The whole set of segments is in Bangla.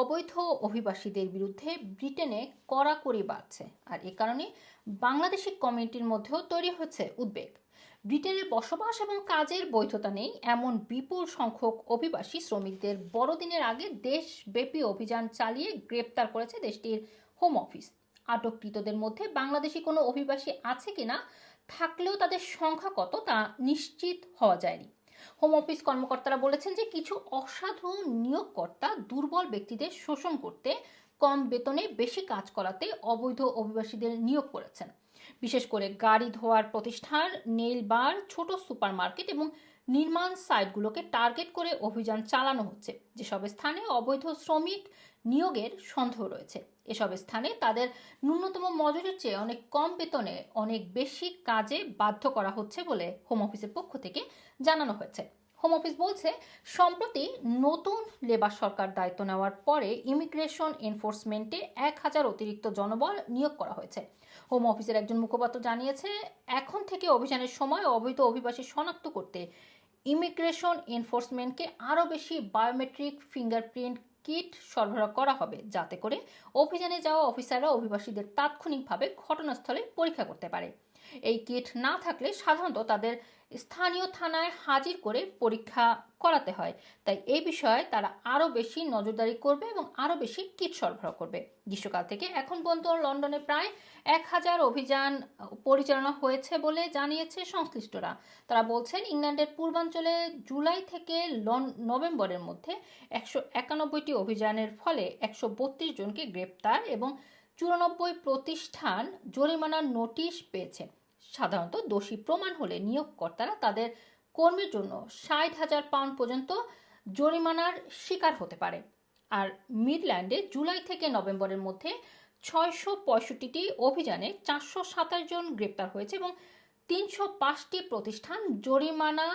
অবৈধ অভিবাসীদের বিরুদ্ধে ব্রিটেনে কড়াকড়ি বাড়ছে। আর এ কারণে বাংলাদেশি কমিউনিটির মধ্যেও তৈরি হচ্ছে উদ্বেগ। ব্রিটেনে বসবাস এবং কাজের বৈধতা নেই এমন বিপুল সংখ্যক অভিবাসী শ্রমিকদের বড়দিনের আগে দেশব্যাপী অভিযান চালিয়ে গ্রেপ্তার করেছে দেশটির হোম অফিস। আটককৃতদের মধ্যে বাংলাদেশি কোনো অভিবাসী আছে কিনা, থাকলেও তাদের সংখ্যা কত তা নিশ্চিত হওয়া যায়নি। হোম অফিস কর্মকর্তারা বলেছেন যে কিছু অসাধু নিয়োগকর্তা দুর্বল ব্যক্তিদের শোষণ করতে কম বেতনে বেশি কাজ করাতে অবৈধ অভিবাসীদের নিয়োগ করেছেন। বিশেষ করে গাড়ি ধোয়ার প্রতিষ্ঠান, নেইল বার, ছোট সুপারমার্কেট এবং নির্মাণ সাইটগুলোকে টার্গেট করে অভিযান চালানো হচ্ছে। যেসব স্থানে অবৈধ শ্রমিক নিয়োগের সন্দেহ রয়েছে, এসব স্থানে তাদের ন্যূনতম মজুরির চেয়ে অনেক কম বেতনে অনেক বেশি কাজে বাধ্য করা হচ্ছে বলে হোম অফিসের পক্ষ থেকে জানানো হয়েছে। হোম অফিস বলছে, সম্প্রতি নতুন লেবার সরকার দায়িত্ব নেওয়ার পরে ইমিগ্রেশন এনফোর্সমেন্টে এক হাজার অতিরিক্ত জনবল নিয়োগ করা হয়েছে। হোম অফিসের একজন মুখপাত্র জানিয়েছে, এখন থেকে অভিযানের সময় অবৈধ অভিবাসী শনাক্ত করতে ইমিগ্রেশন এনফোর্সমেন্টকে আরও বেশি বায়োমেট্রিক ফিঙ্গারপ্রিন্ট কিট সরবরাহ করা হবে, যাতে করে অভিযানে যাওয়া অফিসাররা অভিবাসীদের তাৎক্ষণিকভাবে ঘটনাস্থলে পরীক্ষা করতে পারে। এই কিট না থাকলে সাধারণত তাদের স্থানীয় থানায় হাজির করে পরীক্ষা করাতে হয়। তাই এই বিষয়ে তারা আরও বেশি নজরদারি করবে এবং আরও বেশি কিট সরবরাহ করবে। গ্রীষ্মকাল থেকে এখন পর্যন্ত লন্ডনে প্রায় এক হাজার অভিযান পরিচালনা হয়েছে বলে জানিয়েছে সংশ্লিষ্টরা। তারা বলছেন, ইংল্যান্ডের পূর্বাঞ্চলে জুলাই থেকে নভেম্বরের মধ্যে একশো একানব্বইটি অভিযানের ফলে একশো বত্রিশ জনকে গ্রেপ্তার এবং চুরানব্বই প্রতিষ্ঠান জরিমানার নোটিশ পেয়েছে। সাধারণত দোষী প্রমাণ হলে নিয়োগকর্তারা তাদের কর্মীর জন্য ষাট হাজার পাউন্ড পর্যন্ত জরিমানার শিকার হতে পারে। আর মিডল্যান্ডে জুলাই থেকে নভেম্বরের মধ্যে ছয়শো পঁয়ষট্টিটি অভিযানে চারশো সাতাশ জন গ্রেপ্তার হয়েছে এবং তিনশো পাঁচটি প্রতিষ্ঠান জরিমানা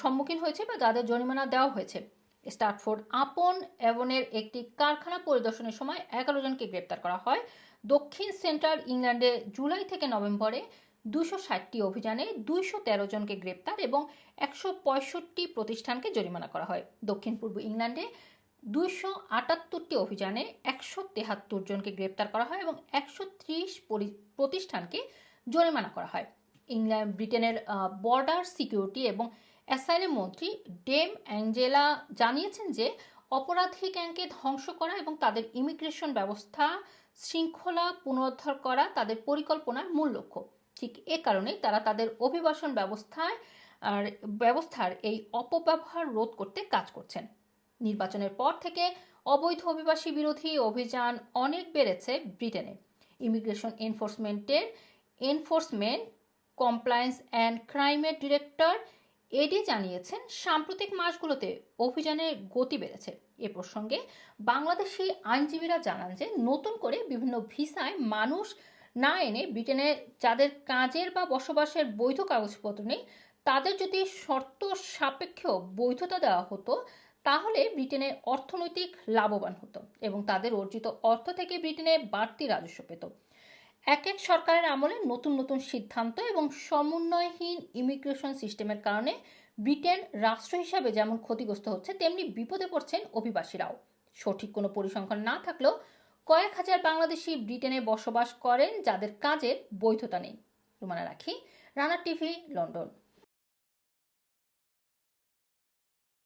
সম্মুখীন হয়েছে বা যাদের জরিমানা দেওয়া হয়েছে। স্টার্টফোর্ড আপন অ্যাভনের একটি কারখানা পরিদর্শনের সময় এগারো জনকে গ্রেপ্তার করা হয়। দক্ষিণ সেন্ট্রাল ইংল্যান্ডে জুলাই থেকে নভেম্বরে দুশো ষাটটি অভিযানে দুইশো তেরো জনকে গ্রেপ্তার এবং একশো পঁয়ষট্টি প্রতিষ্ঠানকে জরিমানা করা হয়। দক্ষিণ পূর্ব ইংল্যান্ডে দুইশো আটাত্তরটি অভিযানে একশো তেহাত্তর জনকে গ্রেপ্তার করা হয় এবং একশো ত্রিশ প্রতিষ্ঠানকে জরিমানা করা হয়। ইংল্যান্ড, ব্রিটেনের বর্ডার সিকিউরিটি এবং অ্যাসাইলেম মন্ত্রী ডেম অ্যাঞ্জেলা জানিয়েছেন যে অপরাধী গ্যাংকে ধ্বংস করা এবং তাদের ইমিগ্রেশন ব্যবস্থা শৃঙ্খলা পুনরুদ্ধার করা তাদের পরিকল্পনার মূল লক্ষ্য। ঠিক এ কারণেই তারা তাদের অভিবাসন ব্যবস্থায় আর ব্যবস্থার এই অপব্যবহার রোধ করতে কাজ করছেন। নির্বাচনের পর থেকে অবৈধ অভিবাসী বিরোধী অভিযান অনেক বেড়েছে ব্রিটেনে। ইমিগ্রেশন এনফোর্সমেন্টের এনফোর্সমেন্ট, কমপ্লায়েন্স অ্যান্ড ক্রাইমের ডিরেক্টর এডি জানিয়েছেন, সাম্প্রতিক মাসগুলোতে অভিযানের গতি বেড়েছে। এ প্রসঙ্গে বাংলাদেশি আইনজীবীরা জানান যে, নতুন করে বিভিন্ন ভিসায় মানুষ না এনে ব্রিটেনে যাদের কাজের বা বসবাসের বৈধ কাগজপত্র নেই, তাদের যদি শর্ত সাপেক্ষ বৈধতা দেওয়া হতো, তাহলে ব্রিটেনে অর্থনৈতিক লাভবান হতো এবং তাদের অর্জিত অর্থ থেকে ব্রিটেনে বাড়তি রাজস্ব পেত। এক এক সরকারের আমলে নতুন নতুন সিদ্ধান্ত এবং সমন্বয়হীন ইমিগ্রেশন সিস্টেমের কারণে ব্রিটেন রাষ্ট্র হিসাবে যেমন ক্ষতিগ্রস্ত হচ্ছে, তেমনি বিপদে পড়ছেন অভিবাসীরাও। সঠিক কোনো পরিসংখ্যান না থাকলেও কয়েক হাজার বাংলাদেশি ব্রিটেনে বসবাস করেন যাদের কাজের বৈধতা নেই। রুমানা রাখি, রানা টিভি, লন্ডন।